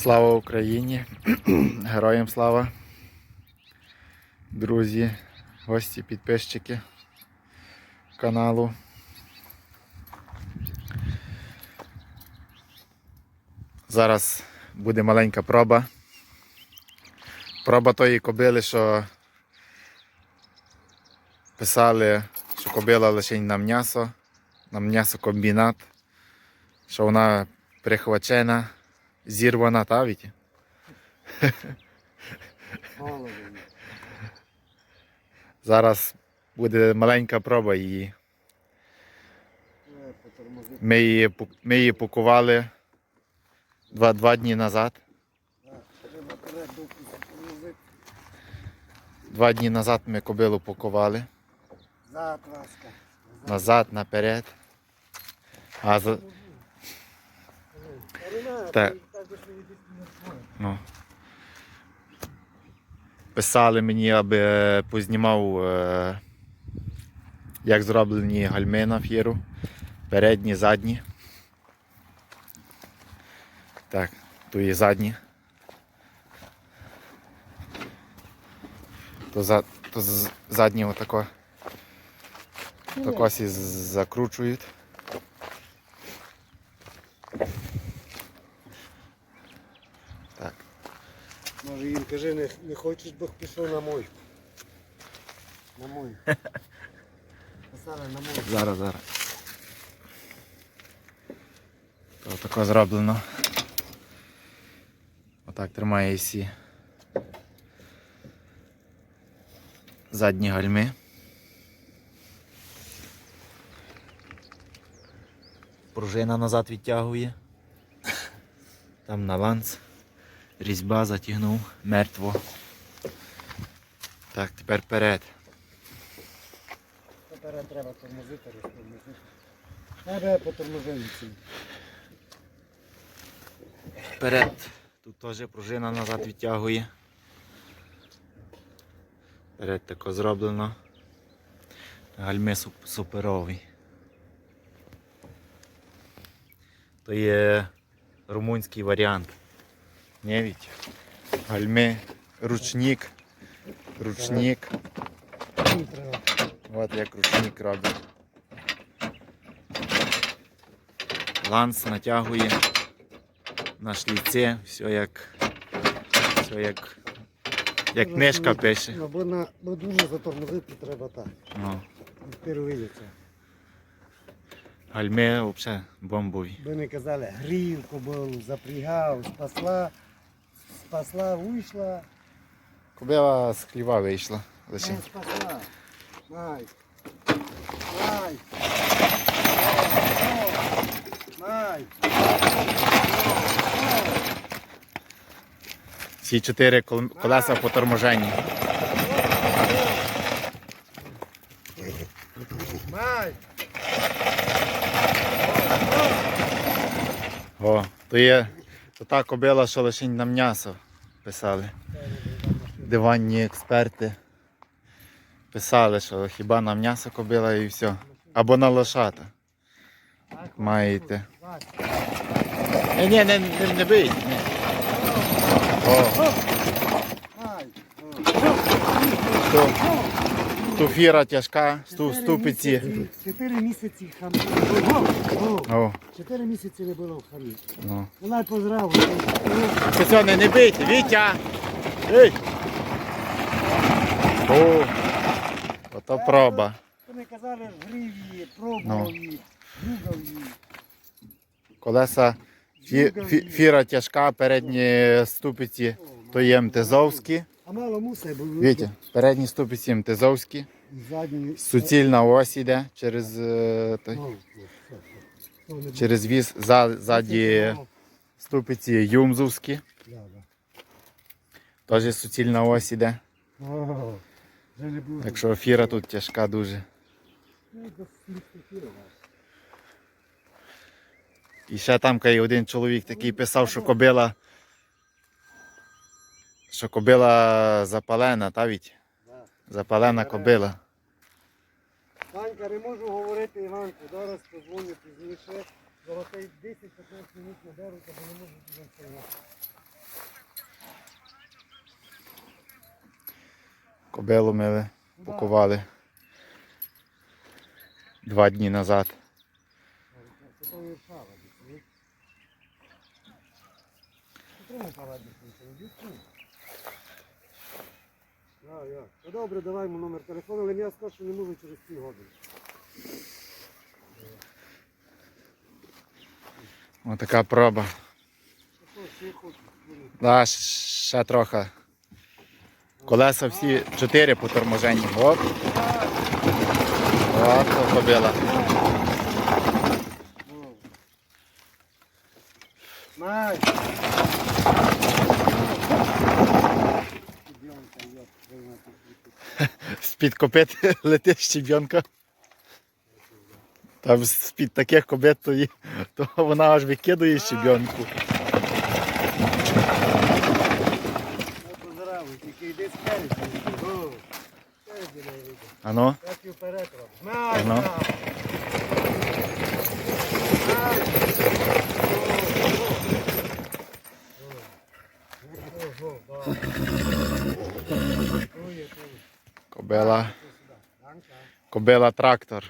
Слава Україні! Героям слава! Друзі, гості, підписчики каналу. Зараз буде маленька проба. Проба тої кобили, що писали, що кобила лише на м'ясо, на м'ясокомбінат, що вона прихвачена, зірвана, та Віті? Зараз буде маленька проба її. Ми її, ми її пакували два, два дні назад. Два дні назад ми кобилу пакували. Зад, ласка. Назад, наперед. А за, Так. ти так би ж не йдеш не розходиш. Ну, писали мені, аби познімав, е, як зроблені гальми на фіру. Передні, задні. Так, тут є задні. То, за, то задні отако. Тако сі закручують. Може їм кажи, не, не хочеш, Бог пішов на мойку. На мойку. Писали на мойку. Зараз, зараз. То тако зроблено. Отак тримає всі задні гальми. Пружина назад відтягує. Там на ланц. Різьба затягнув мертво. Так, тепер вперед. Тепер треба тормозити, розтормозити. Треба ці. Вперед. Тут теж пружина назад відтягує. Вперед тако зроблено. Гальми суп- суперові. То є румунський варіант. Не віть? Гальми, ручник. Ручник. От як ручник робить. Ланц натягує на шліці, все як, все як, як книжка пише. Ну, бо, на, бо дуже затормозити треба так. Ну, Впервые це. гальми взагалі бомбові. Би не казали, грів кобилу, запрягав, спасла, спасла, вийшла, Кобила з хліва вийшла лише. не спасла. Най. Най. Най. Всі чотири кол- колеса по торможенні. Най. О, то є то та кобила, що лише на м'ясо писали. Диванні експерти писали, що хіба на м'ясо кобила і все. Або на лошата. Маєте. Ні, ні, не, не, не бийте. Ні. О, Най. Ту, ту фіра тяжка, сту, ступиці. Чотири місяці хам. О, о, О, Чотири місяці не було в хамі. ну. Вона поздравила. Це не, бийте, Вітя! Ей! О, ото проба. Вони казали, грив її, пробував Ну. її, її. Колеса фі, фі, фіра тяжка, передні ступиці то є МТЗовські. А мало мусе, бо Вітя, передні ступиці МТЗовські. задні. Суцільна ось іде через, е, той, О, о, все, все. О, не через віз, за, ступиці Юмзовські. Да, да. Теж суцільна ось іде. О, вже не. Так що фіра тут тяжка дуже. Ну, до. І ще там кай, один чоловік такий писав, що кобила. Що кобила запалена, та від? Запалена е, кобила. Танька, не можу говорити Іванку, зараз позвоню пізніше. Золотий 10-15 минут на дерево, бо не можу туди стояти. Кобилу ми пакували два дні назад. Це там Віршава десь, ні? Чому палати? Я. Ну добре, давай йому номер телефону, але я скажу, що не можу через ці години. Отака проба. Да, ще трохи. Колеса всі чотири по торможенні. Оп. Оп, то кобила. Ну. Май! Ділянка, я приймати. З-під копит летить щебенка. Там з-під таких кобит то, то вона аж викидує щебенку. Я позирав, тільки йди спереді. О, спереді не вийде. А ну, Так і вперед робиш. Май! Ага. май! О, о, о, о, да. Тує, тує. Кобила, кобила трактор.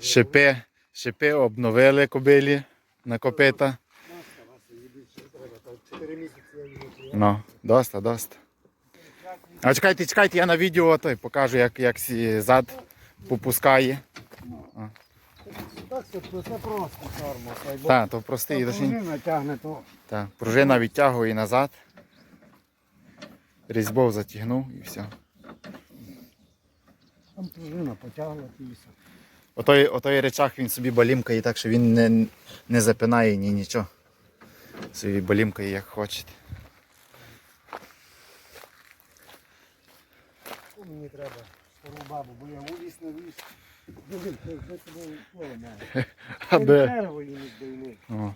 Шипи, шипи обновили кобилі на копита. Маска, Вася, їй більше не треба. Там 4 місяці я її не чую. Ну, доста, доста. А чекайте, чекайте, я на відео той покажу, як, як зад попускає. Так, це, просто тормоз. Так, то простий. Пружина тягне, то Так, пружина відтягує назад. Різьбов затягнув і все. там пружина потягла і все. Отой, отой речах він собі балімкає так, що він не, не запинає ні нічого. Собі балімкає як хоче. Мені треба стару бабу, бо я у ліс не. А де? О.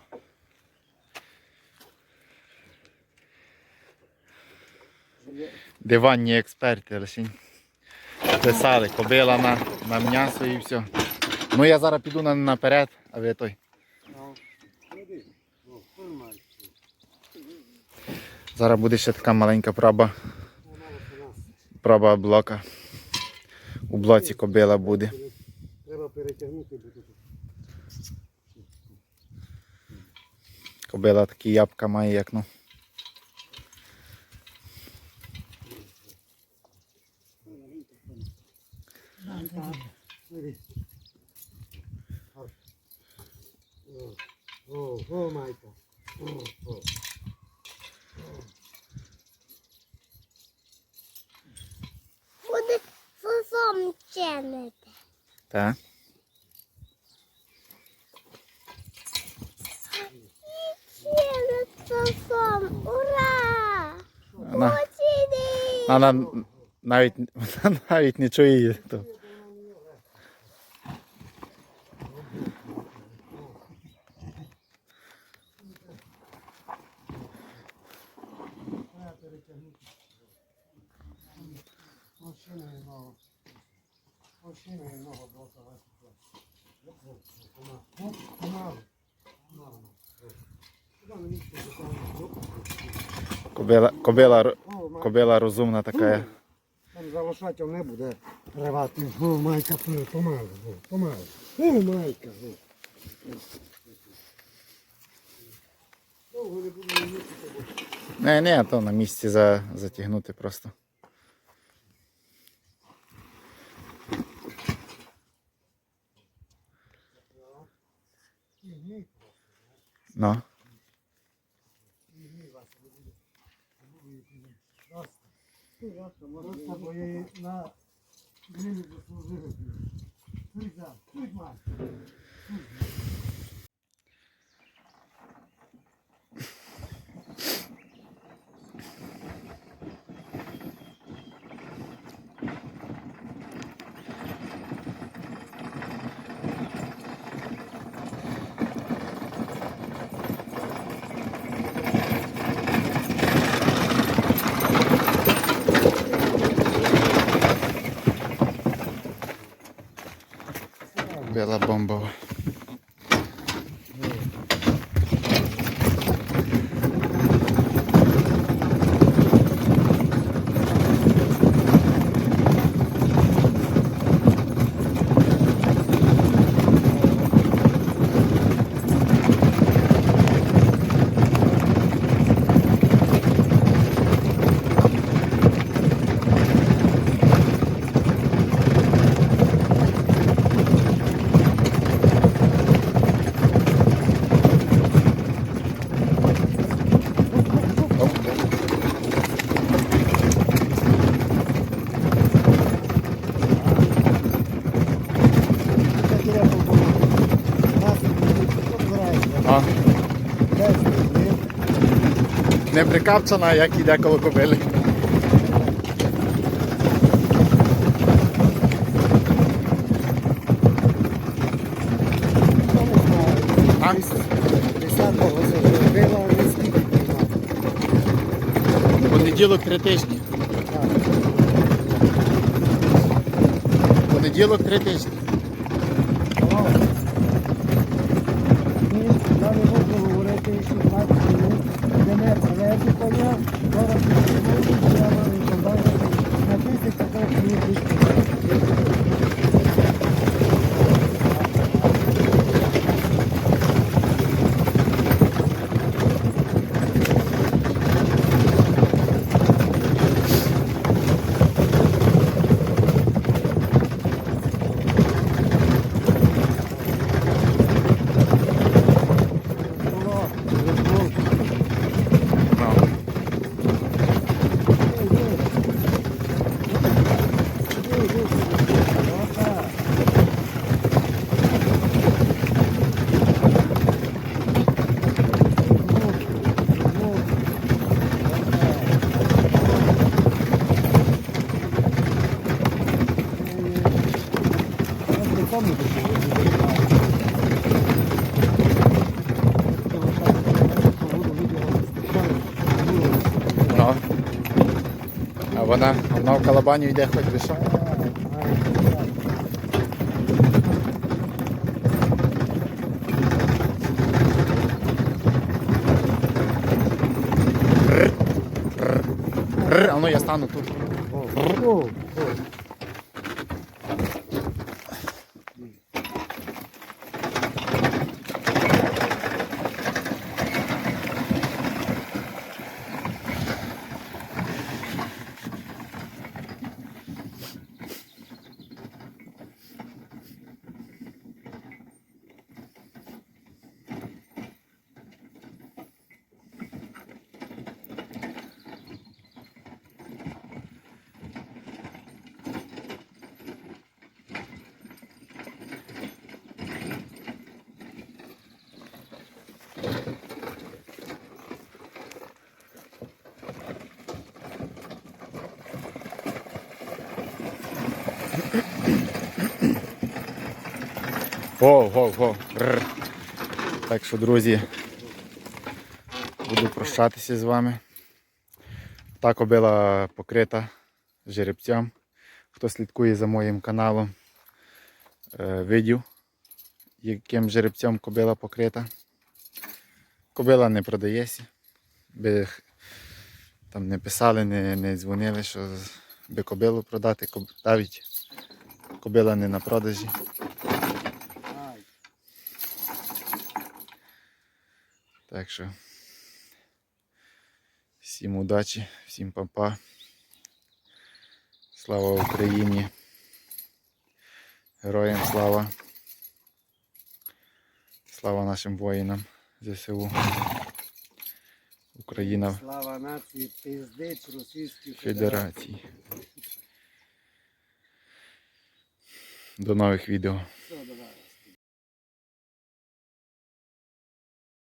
Диванні експерти лише писали, кобила на, на м'ясо і все. Ну я зараз піду на, наперед, а ви той. Зараз буде ще така маленька нас. проба блока. У блоці кобила буде. Перетягнути, бо тут. Кобила такі ябка має, як ну. О, о, о, майка. О, о. Буде сосом чинити. Так. Чинить сосом. Ура! Вона, Почини! Вона навіть, вона навіть не чує її. То. Кобила, кобила, кобила розумна така. Там за лошатям не буде рвати. О, майка, помалу, помалу. О, майка. Довго не буду бо Не, не, то на місці за, затягнути просто. Ну. Просто бо я на гривні заслужив. Чуй, за, мать. bela bomba. Не прикапчана, як іде коло кобили. А? Понеділок три тижні. Понеділок три тижні. Ні, Я не можу говорити 16 минут, де не привезли коня, зараз не можу, я маю подати на тисяч такого не Ну. Ну. А вона, в калабаню йде хоч би. А ну я стану тут. Воу. Так що, друзі, буду прощатися з вами. Та кобила покрита жеребцям. Хто слідкує за моїм каналом, е, видів, яким жеребцем кобила покрита. Кобила не продається. Би там не писали, не, не дзвонили, що би кобилу продати. Навіть кобила не на продажі. Так що всім удачі, всім папа. Слава Україні. Героям слава. Слава нашим воїнам ЗСУ. Україна Слава нації, пиздець Російській Федерації. До нових відео.